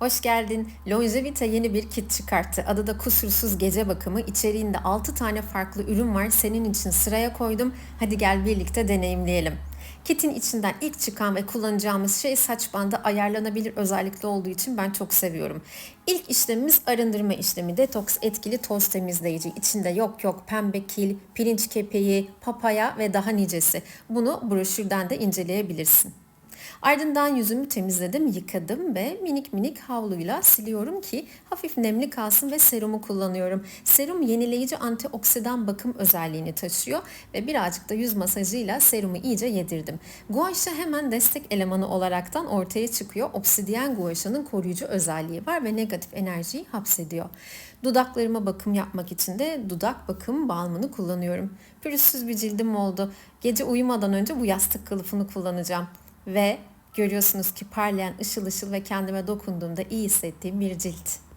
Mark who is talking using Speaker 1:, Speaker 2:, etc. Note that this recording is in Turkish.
Speaker 1: Hoş geldin. Longevita yeni bir kit çıkarttı. Adı da kusursuz gece bakımı. İçeriğinde 6 tane farklı ürün var. Senin için sıraya koydum. Hadi gel birlikte deneyimleyelim. Kitin içinden ilk çıkan ve kullanacağımız şey saç bandı ayarlanabilir özellikle olduğu için ben çok seviyorum. İlk işlemimiz arındırma işlemi. Detoks etkili toz temizleyici. İçinde yok yok pembe kil, pirinç kepeği, papaya ve daha nicesi. Bunu broşürden de inceleyebilirsin. Ardından yüzümü temizledim, yıkadım ve minik minik havluyla siliyorum ki hafif nemli kalsın ve serumu kullanıyorum. Serum yenileyici antioksidan bakım özelliğini taşıyor ve birazcık da yüz masajıyla serumu iyice yedirdim. Gua Sha hemen destek elemanı olaraktan ortaya çıkıyor. Obsidiyen Gua Sha'nın koruyucu özelliği var ve negatif enerjiyi hapsediyor. Dudaklarıma bakım yapmak için de dudak bakım balmını kullanıyorum. Pürüzsüz bir cildim oldu. Gece uyumadan önce bu yastık kılıfını kullanacağım. Ve görüyorsunuz ki parlayan ışıl ışıl ve kendime dokunduğumda iyi hissettiğim bir cilt.